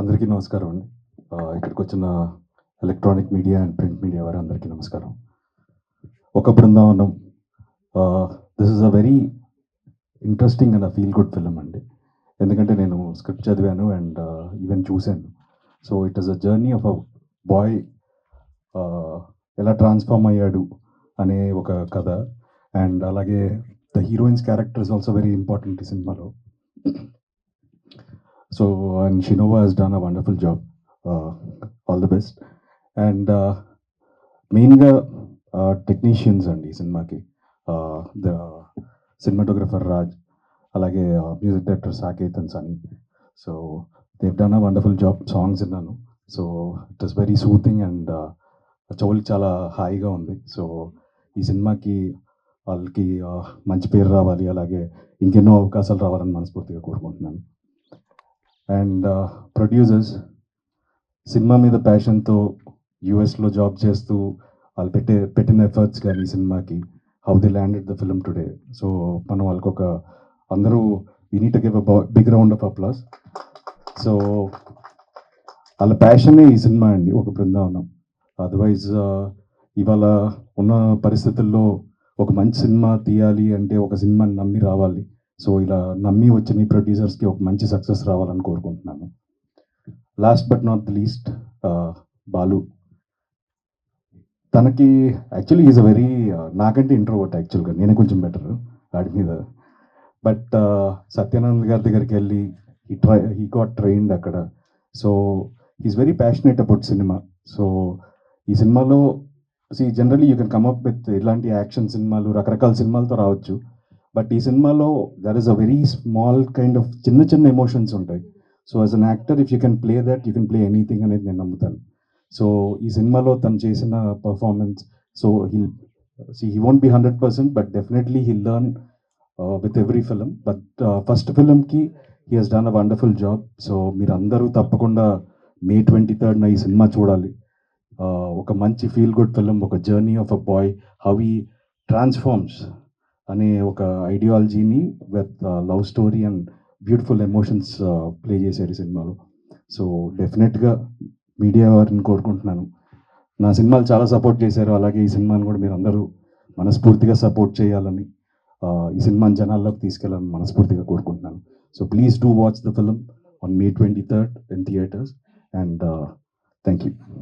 అందరికీ నమస్కారం అండి. ఇక్కడికి వచ్చిన electronic media and print media వారు అందరికీ నమస్కారం. Oka Brindavanam this is a very interesting and feel good film అండి. ఎందుకంటే నేను స్క్రిప్ట్ చదివాను అండ్ ఈవెన్ చూశాను. So it is a journey of a boy ఎలా ట్రాన్స్ఫార్మ్ అయ్యాడు అనే ఒక కథ. అండ్ అలాగే the heroines character is also very important ఈ సినిమాలో. So and Shinova he's done a wonderful job all the best and మెయిన్గా టెక్నీషియన్స్ అండి ఈ సినిమాకి. ద సినిమాటోగ్రఫర్ రాజ్ అలాగే మ్యూజిక్ డైరెక్టర్ సాకేతన్స్ అని so Dev done a wonderful job songs విన్నాను. So it is very soothing and చెవులకి చాలా హాయిగా ఉంది. సో ఈ సినిమాకి వాళ్ళకి uh, మంచి పేరు రావాలి అలాగే ఇంకెన్నో అవకాశాలు రావాలని మనస్ఫూర్తిగా కోరుకుంటున్నాను. అండ్ ప్రొడ్యూసర్స్ సినిమా మీద ప్యాషన్తో యూఎస్లో జాబ్ చేస్తూ వాళ్ళు పెట్టే పెట్టిన ఎఫర్ట్స్ కానీ ఈ సినిమాకి how they landed the film today. So మనం వాళ్ళకి ఒక అందరూ we need give a big round of applause so వాళ్ళ ప్యాషనే ఈ సినిమా అండి ఒక బృందావనం. అదర్వైజ్ ఇవాళ ఉన్న పరిస్థితుల్లో ఒక మంచి సినిమా తీయాలి అంటే ఒక సినిమాని నమ్మి రావాలి. సో ఇలా నమ్మి వచ్చిన ఈ ప్రొడ్యూసర్స్కి ఒక మంచి సక్సెస్ రావాలని కోరుకుంటున్నాను. Last but not the least Balu. తనకి యాక్చువల్లీ ఈజ్ అ వెరీ నాకంటే ఇంట్రోవర్ట్ యాక్చువల్గా నేనే కొంచెం బెటర్ వాడి మీద. బట్ సత్యానంద్ గారి దగ్గరికి వెళ్ళి he try he got trained అక్కడ. So he's very passionate about cinema so ఈ సినిమాలో see generally you can come up with ఇలాంటి యాక్షన్ సినిమాలు రకరకాల సినిమాలతో రావచ్చు. బట్ ఈ సినిమాలో there is a very small kind of చిన్న చిన్న ఎమోషన్స్ ఉంటాయి. So as an actor if you can play that you can play anything అనేది నేను నమ్ముతాను. సో ఈ సినిమాలో తను చేసిన performance so he'll see he won't be hundred percent but definitely he learn with every film but first ఫిలింకి he he's done a wonderful job so మీరు అందరూ తప్పకుండా మే ట్వంటీ థర్డ్న ఈ సినిమా చూడాలి. ఒక మంచి ఫీల్ గుడ్ ఫిలిం ఒక journey of a boy how he transforms అనే ఒక ఐడియాలజీని with love story and beautiful emotions play చేశారు ఈ సినిమాలో. సో డెఫినెట్గా మీడియా వారిని కోరుకుంటున్నాను. నా సినిమాలు చాలా సపోర్ట్ చేశారు. అలాగే ఈ సినిమాని కూడా మీరు అందరూ మనస్ఫూర్తిగా సపోర్ట్ చేయాలని ఈ సినిమాని జనాల్లోకి తీసుకెళ్ళాలని మనస్ఫూర్తిగా కోరుకుంటున్నాను. So please do watch the film on May twenty third in theatres and thank you